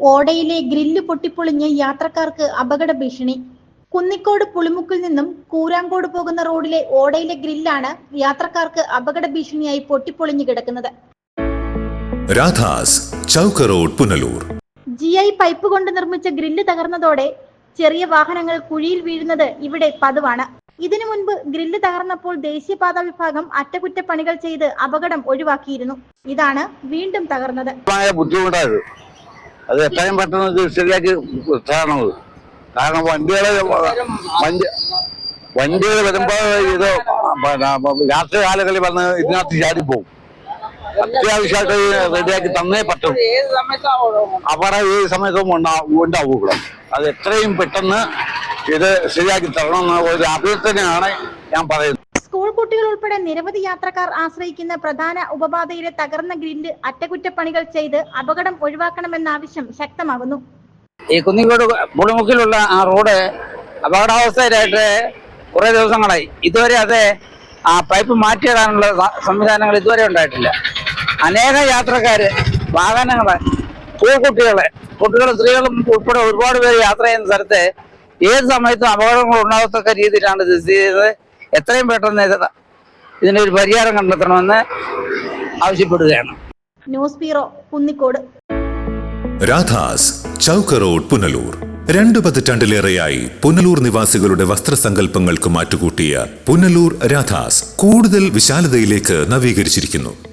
ഓടയിലെ grill പൊട്ടിപ്പൊളിഞ്ഞ് യാത്രക്കാർക്ക് അപകട ഭീഷണി കുന്നിക്കോട് പുളിമുക്കിൽ നിന്നും കൂരാങ്കോട് പോകുന്ന റോഡിലെ ഓടയിലെ ഗ്രില്ലാണ് യാത്രക്കാർക്ക് അപകട ഭീഷണിയായി പൊട്ടിപ്പൊളിഞ്ഞു കിടക്കുന്നത്. Radhas Chowk road Punalur. G I pipe കൊണ്ട് നിർമ്മിച്ച ഗ്രില്ല് തകർന്നതോടെ ചെറിയ വാഹനങ്ങൾ കുഴിയിൽ വീഴുന്നത് ഇവിടെ പതിവാണ്. ഇതിനു മുൻപ് ഗ്രില്ല് തകർന്നപ്പോൾ ദേശീയപാത വിഭാഗം അറ്റകുറ്റപ്പണികൾ ചെയ്ത് അപകടം ഒഴിവാക്കിയിരുന്നു. ഇതാണ് വീണ്ടും തകർന്നത്. ബുദ്ധിമുട്ടായത്. അത് എത്രയും പെട്ടെന്ന് ശരിയാക്കി തരണത് കാരണം വണ്ടികളെ വണ്ടി വണ്ടികൾ വരുമ്പോ ഇത് പിന്നെ രാത്രി കാലങ്ങളിൽ വന്ന് ഇതിനകത്ത് ചാടിപ്പോവും അത്യാവശ്യമായിട്ട് റെഡിയാക്കി തന്നേ പറ്റും. അവിടെ ഏത് സമയത്തും ഉണ്ടാവും ഉണ്ടാവും ഇവിടെ. അത് എത്രയും പെട്ടെന്ന് ഇത് ശരിയാക്കി തരണമെന്ന് ഒരു അഭ്യർത്ഥനയാണ് ഞാൻ പറയുന്നത്. സ്കൂൾ കുട്ടികൾ ഉൾപ്പെടെ നിരവധി യാത്രക്കാർ ആശ്രയിക്കുന്ന പ്രധാന ഉപപാതയിലെ തകർന്ന ഗ്രിഡ് അറ്റകുറ്റപ്പണികൾ ചെയ്ത് അപകടം ഒഴിവാക്കണമെന്ന ആവശ്യം ശക്തമാകുന്നു. ഈ കുന്നിക്കോട് പുളിമുക്കിലുള്ള ആ റോഡ് അപകടാവസ്ഥയിലായിട്ട് കുറെ ദിവസങ്ങളായി. ഇതുവരെ അത് ആ പൈപ്പ് മാറ്റിയിടാനുള്ള സംവിധാനങ്ങൾ ഇതുവരെ ഉണ്ടായിട്ടില്ല. അനേക യാത്രക്കാര് വാഹനങ്ങൾ സ്കൂൾ കുട്ടികളെ കുട്ടികളും സ്ത്രീകളും ഉൾപ്പെടെ ഒരുപാട് പേര് യാത്ര ചെയ്യുന്ന സ്ഥലത്ത് ഏത് സമയത്തും അപകടങ്ങൾ ഉണ്ടാകത്തക്ക രീതിയിലാണ് ഇത് ചെയ്തത്. എത്രയും പെട്ടെന്ന് ഇതിന് ഇതിനൊരു പരിഹാരം കണ്ടെത്തണമെന്ന് ആവശ്യപ്പെടുകയാണ്. News bureau Kunnicode. Radhas Chowka road Punalur. രണ്ടു പതിറ്റാണ്ടിലേറെയായി പുനലൂർ നിവാസികളുടെ വസ്ത്രസങ്കല്പങ്ങൾക്ക് മാറ്റുകൂട്ടിയ പുനലൂർ രാധാസ് കൂടുതൽ വിശാലതയിലേക്ക് നവീകരിച്ചിരിക്കുന്നു.